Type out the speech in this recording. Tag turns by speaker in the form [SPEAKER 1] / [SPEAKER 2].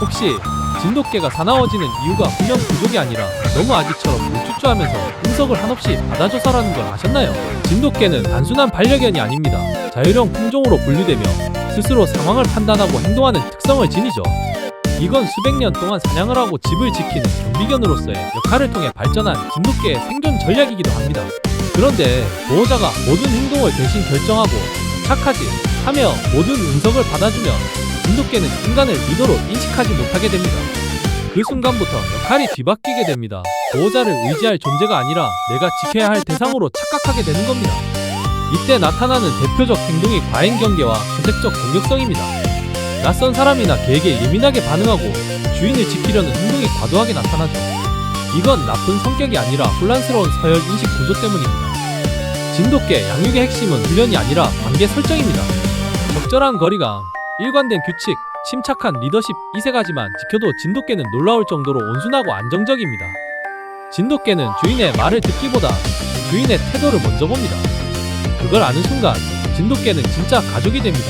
[SPEAKER 1] 혹시 진돗개가 사나워지는 이유가 분명 부족이 아니라 너무 아기처럼 우쭈쭈하면서 응석을 한없이 받아줘서라는 걸 아셨나요? 진돗개는 단순한 반려견이 아닙니다. 자유형 품종으로 분류되며 스스로 상황을 판단하고 행동하는 특성을 지니죠. 이건 수백 년 동안 사냥을 하고 집을 지키는 경비견으로서의 역할을 통해 발전한 진돗개의 생존 전략이기도 합니다. 그런데 보호자가 모든 행동을 대신 결정하고 착하지 하며 모든 응석을 받아주면 진돗개는 인간을 리더로 인식하지 못하게 됩니다. 그 순간부터 역할이 뒤바뀌게 됩니다. 보호자를 의지할 존재가 아니라 내가 지켜야 할 대상으로 착각하게 되는 겁니다. 이때 나타나는 대표적 행동이 과잉 경계와 선택적 공격성입니다. 낯선 사람이나 개에게 예민하게 반응하고 주인을 지키려는 행동이 과도하게 나타나죠. 이건 나쁜 성격이 아니라 혼란스러운 서열 인식 구조 때문입니다. 진돗개 양육의 핵심은 훈련이 아니라 관계 설정입니다. 적절한 거리감, 일관된 규칙, 침착한 리더십 이 세 가지만 지켜도 진돗개는 놀라울 정도로 온순하고 안정적입니다. 진돗개는 주인의 말을 듣기보다 주인의 태도를 먼저 봅니다. 그걸 아는 순간 진돗개는 진짜 가족이 됩니다.